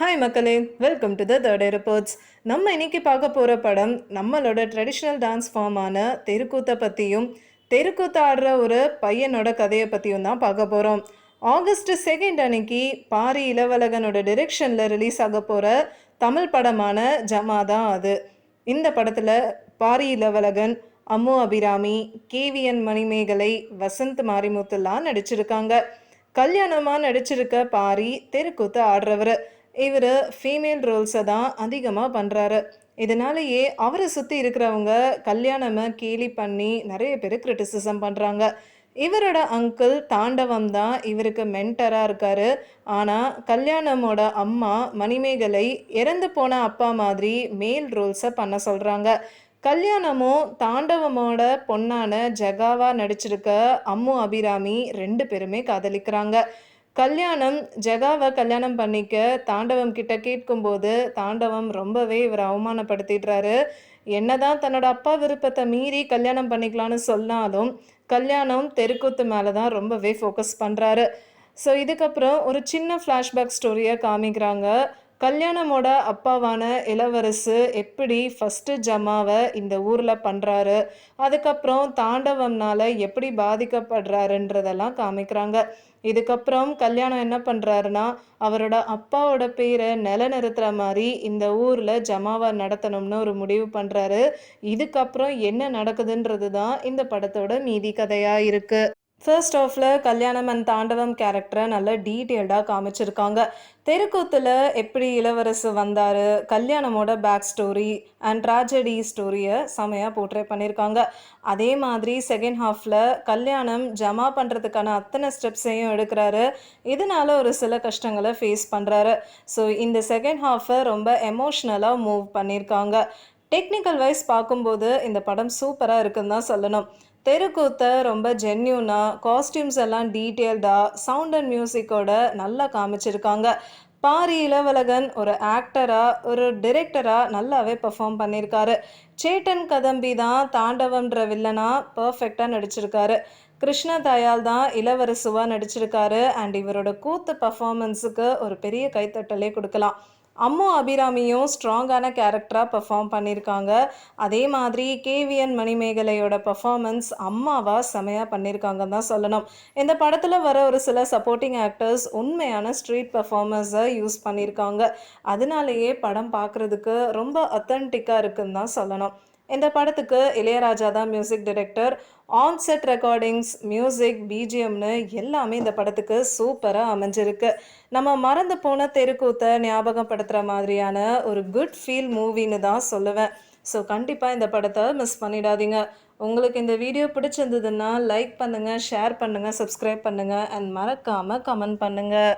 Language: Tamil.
ஹாய் மக்களே. Welcome to the third reports நம்ம இன்னைக்கு பார்க்க போகிற படம் நம்மளோட ட்ரெடிஷ்னல் டான்ஸ் ஃபார்மான தெருக்கூத்தை பற்றியும் தெருக்கூத்து ஆடுற ஒரு பையனோட கதையை பற்றியும் தான் பார்க்க போகிறோம் ஆகஸ்ட் செகண்ட் அன்னைக்கு பாரி இளவலகனோட டிரெக்ஷனில் ரிலீஸ் ஆக போகிற தமிழ் படமான ஜமா தான் அது. இந்த படத்தில் பாரி இளவலகன் அம்மு அபிராமி கேவிஎன் மணிமேகலை வசந்த் மாரிமுத்துலாம் நடிச்சிருக்காங்க. கல்யாணமாக நடிச்சிருக்க பாரி தெருக்கூத்து ஆடுறவர். இவர் ஃபீமேல் ரோல்ஸை தான் அதிகமாக பண்ணுறாரு இதனாலேயே அவரை சுற்றி இருக்கிறவங்க கல்யாணமை கேலி பண்ணி நிறைய பேர் கிரிட்டிசிசம் பண்ணுறாங்க இவரோட அங்கிள் தாண்டவம் தான் இவருக்கு மென்டராக இருக்காரு. ஆனால் கல்யாணமோட அம்மா மணிமேகலை இறந்து போன அப்பா மாதிரி மேல் ரோல்ஸை பண்ண சொல்கிறாங்க கல்யாணமும் தாண்டவமோட பொண்ணான ஜகாவா நடிச்சிருக்க அம்மு அபிராமி ரெண்டு பேருமே காதலிக்கிறாங்க. கல்யாணம் ஜெகாவை கல்யாணம் பண்ணிக்க தாண்டவம் கிட்ட கேட்கும்போது தாண்டவம் ரொம்பவே இவர் அவமானப்படுத்திடுறாரு. என்னதான் தன்னோட அப்பா விருப்பத்தை மீறி கல்யாணம் பண்ணிக்கலாம்னு சொன்னாலும் கல்யாணம் தெருக்கூத்து மேலே தான் ரொம்பவே ஃபோக்கஸ் பண்ணுறாரு ஸோ இதுக்கப்புறம் ஒரு சின்ன ஃப்ளாஷ்பேக் ஸ்டோரியை காமிக்கிறாங்க. கல்யாணமோட அப்பாவான இளவரசு எப்படி ஃபஸ்ட்டு ஜமாவை இந்த ஊரில் பண்ணுறாரு அதுக்கப்புறம் தாண்டவம்னால எப்படி பாதிக்கப்படுறாருன்றதெல்லாம் காமிக்கிறாங்க. இதுக்கப்புறம் கல்யாணம் என்ன பண்ணுறாருன்னா அவரோட அப்பாவோட பேரை நிலநிறுத்துகிற மாதிரி இந்த ஊரில் ஜமாவை நடத்தணும்னு ஒரு முடிவு பண்ணுறாரு இதுக்கப்புறம் என்ன நடக்குதுன்றது தான் இந்த படத்தோட மீதி கதையாக இருக்குது ஃபர்ஸ்ட் ஆஃபில் கல்யாணம் அண்ட் தாண்டவம் கேரக்டரை நல்லா டீட்டெயில்டாக காமிச்சிருக்காங்க. தெருக்கூத்தில் எப்படி இளவரசு வந்தார் கல்யாணமோட பேக் ஸ்டோரி அண்ட் ட்ராஜடி ஸ்டோரியை செமையாக போர்ட்ரே பண்ணியிருக்காங்க அதே மாதிரி செகண்ட் ஹாஃபில் கல்யாணம் ஜமா பண்ணுறதுக்கான அத்தனை ஸ்டெப்ஸையும் எடுக்கிறாரு. இதனால ஒரு சில கஷ்டங்களை ஃபேஸ் பண்ணுறாரு ஸோ இந்த செகண்ட் ஹாஃபை ரொம்ப எமோஷ்னலாக மூவ் பண்ணியிருக்காங்க டெக்னிக்கல் வைஸ் பார்க்கும்போது இந்த படம் சூப்பராக இருக்குன்னு தான் சொல்லணும். தெருக்கூத்தை ரொம்ப ஜென்யூனாக காஸ்டியூம்ஸ் எல்லாம் டீட்டெயில்டாக சவுண்ட் அண்ட் மியூசிக்கோட நல்லா காமிச்சிருக்காங்க. பாரி இளவலகன் ஒரு ஆக்டராக ஒரு டிரெக்டராக நல்லாவே பெர்ஃபார்ம் பண்ணியிருக்காரு சேட்டன் கதம்பி தான் தாண்டவம்ன்ற வில்லனா பர்ஃபெக்டாக நடிச்சிருக்காரு. கிருஷ்ண தயால் தான் இளவரசுவாக நடிச்சிருக்காரு. அண்ட் இவரோட கூத்து பர்ஃபார்மன்ஸுக்கு ஒரு பெரிய கைத்தட்டலே கொடுக்கலாம். அம்மு அபிராமியும் ஸ்ட்ராங்கான கேரக்டராக பெர்ஃபார்ம் பண்ணியிருக்காங்க அதே மாதிரி கேவிஎன் மணிமேகலையோட பர்ஃபார்மன்ஸ் அம்மாவாக செமையாக பண்ணியிருக்காங்கன்னு தான் சொல்லணும். இந்த படத்தில் வர ஒரு சில சப்போர்ட்டிங் ஆக்டர்ஸ் உண்மையான ஸ்ட்ரீட் பர்ஃபார்மன்ஸை யூஸ் பண்ணியிருக்காங்க அதனாலேயே படம் பார்க்குறதுக்கு ரொம்ப அத்தன்டிக்காக இருக்குன்னு தான் சொல்லணும். இந்த படத்துக்கு இளையராஜா தான் music director on set recordings music பிஜிஎம்னு எல்லாமே இந்த படத்துக்கு சூப்பராக அமைஞ்சிருக்கு. நம்ம மறந்து போன தெருக்கூத்தை ஞாபகப்படுத்துகிற மாதிரியான ஒரு குட் ஃபீல் மூவின்னு தான் சொல்லுவேன். ஸோ கண்டிப்பாக இந்த படத்தை மிஸ் பண்ணிடாதீங்க. உங்களுக்கு இந்த வீடியோ பிடிச்சிருந்ததுன்னா லைக் பண்ணுங்கள் ஷேர் பண்ணுங்கள் சப்ஸ்கிரைப் பண்ணுங்கள் அண்ட் மறக்காமல் கமெண்ட் பண்ணுங்கள்